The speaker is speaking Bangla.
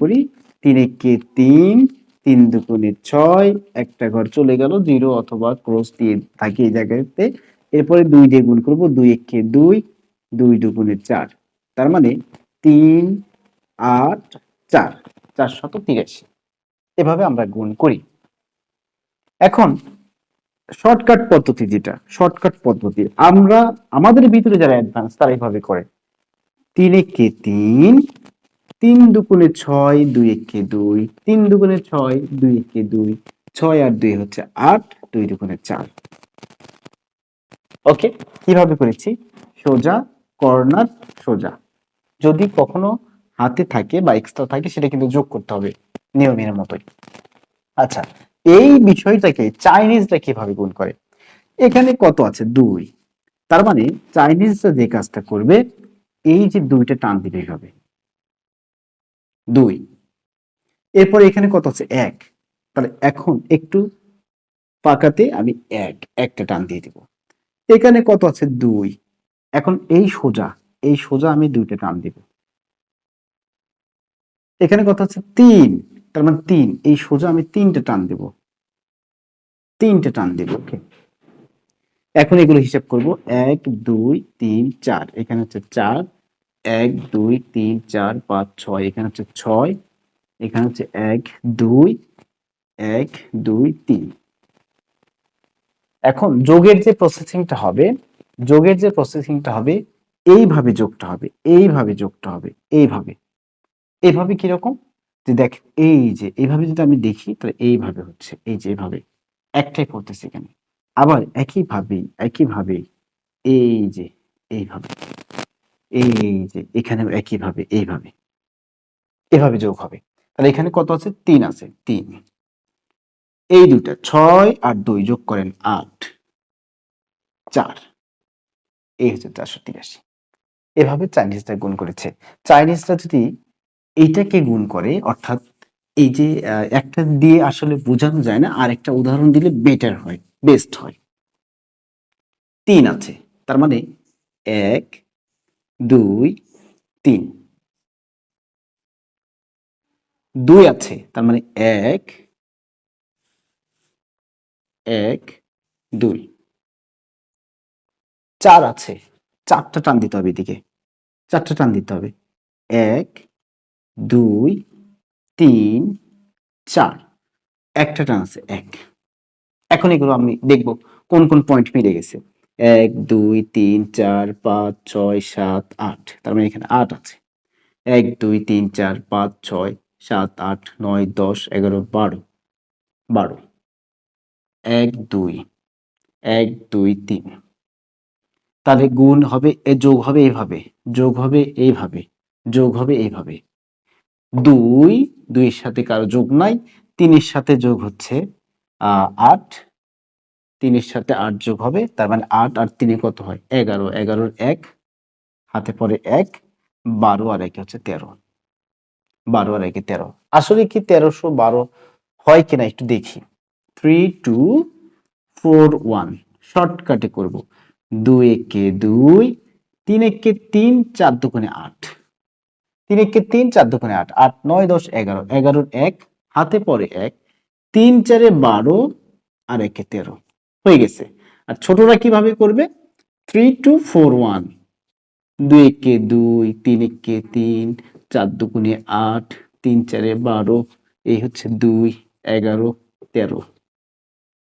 করি। তিন একে তিন তিন দুগুণে ছয়, একটা ঘর চলে গেল জিরো অথবা ক্রস দিয়ে থাকি এই জায়গাতে। এরপরে দুই দিয়ে গুণ করব, দুই একে দুই দুই দুগুণে চার। তার মানে তিন, আট, চার চার শত তিরাশি। এভাবে আমরা গুণ করি। এখন শর্টকাট পদ্ধতি যেটা শর্টকাট পদ্ধতি। আমরা, আমাদের ভিতরে যারা অ্যাডভান্স তারা এইভাবে করে। তিন একে তিন তিন দুগুণে ছয় দুই একে দুই, তিন দুগুণে ছয় দুই একে দুই, ছয় আর দুই হচ্ছে আট, দুই দুগুণে চার। ওকে, কীভাবে করেছি? সোজা, কর্নার, সোজা। যদি কখনো হাতে থাকে বা এক্সট্রা থাকে, সেটা কিন্তু যোগ করতে হবে নিয়মের মতোই। আচ্ছা এই বিষয়টাকে চাইনিজরা কীভাবে গুণ করে? এখানে কত আছে? দুই। তার মানে চাইনিজরা যে কাজটা করবে, এই যে দুইটা টান দিবে হবে। দুই। এরপরে এখানে কত আছে? এক। তাহলে এখন একটু পাকাতে আমি এক, একটা টান দিয়ে দিব। এখানে কত আছে? দুই। এখন এই সোজা এই সোজা আমি দুইটা টান দিব। এখানে কত আছে? তিন। তার মানে তিন। এই সোজা আমি তিনটে টান দেব। তিনটে টান দেব, ওকে? এখন এগুলো হিসাব করব। এক, দুই, তিন, চার। এখানে হচ্ছে চার এক, দুই, তিন, চার, পাঁচ, ছয়। এখানে হচ্ছে ছয়, এখানে হচ্ছে এক, দুই এক, দুই, তিন। এখন যোগের যে প্রসেসিংটা হবে, যোগের যে প্রসেসিংটা হবে, এইভাবে যোগটা হবে, এইভাবে যোগটা হবে, এইভাবে। এইভাবে কীরকম যে দেখ, এই যে এইভাবে যদি আমি দেখি, তাহলে এইভাবে হচ্ছে, এই যে এইভাবে একটাই করতেছে এখানে। আবার একইভাবেই একইভাবেই, এই যে, এইভাবে। এই যে এখানেও একইভাবে, এইভাবে। এভাবে যোগ হবে। তাহলে এখানে কত আছে? তিন আছে। তিন। এই দুটা ছয় আর দুই যোগ করেন আট। চার। এই হচ্ছে চারশো তিরাশি। এভাবে চাইনিজরা গুণ করেছে। চাইনিজরা যদি এইটাকে গুণ করে, অর্থাৎ এই যে একটা দিয়ে আসলে বোঝানো যায় না আর একটা উদাহরণ দিলে বেটার হয় বেস্ট হয়। তিন আছে। তার মানে এক দুই, তিন। দুই আছে, তার মানে এক এক, দুই। চার আছে, চারটা টান দিতে হবে এদিকে। চারটা টান দিতে হবে। এক, দুই, তিন, চার। একটা টান আছে, এক। এখন এগুলো আমি দেখব কোন কোন পয়েন্ট মিলে গেছে। এক, দুই, তিন, চার, পাঁচ, ছয়, সাত, আট। তার মানে এখানে আট আছে। এক, দুই, তিন, চার, পাঁচ, ছয়, সাত, আট, নয়, দশ, এগারো, বারো। বারো। এক, দুই। এক, দুই, তিন। তাহলে গুণ হবে এ, যোগ হবে এইভাবে যোগ হবে এইভাবে। যোগ হবে এইভাবে। দুই, দুইয়ের সাথে কারও যোগ নাই। তিনের সাথে যোগ হচ্ছে আট। তিনের সাথে আট যোগ হবে, তার মানে আট আর তিনে কত হয়? এগারো। এগারোর এক, হাতে পরে এক, বারো আর একে হচ্ছে তেরো। বারো আর একে তেরো। আসলে কি তেরোশো বারো হয় কিনা একটু দেখি। থ্রি টু ফোর ওয়ান শর্টকাটে করব। দুই একে দুই, তিন একে তিন, চার দুগুণে আট। তিন একে তিন, চার দুগুণে আট। আট, নয়, দশ, এগারো। এগারোর এক, হাতে পরে এক, তিন, চারে বারো আর একে তেরো। হয়ে গেছে। আর ছোটরা কীভাবে করবে? থ্রি টু ফোর ওয়ান দুই একে দুই, তিন একে তিন, চার দুগুণে আট, তিন চারে বারো, এই হচ্ছে দুই, এগারো, তেরো।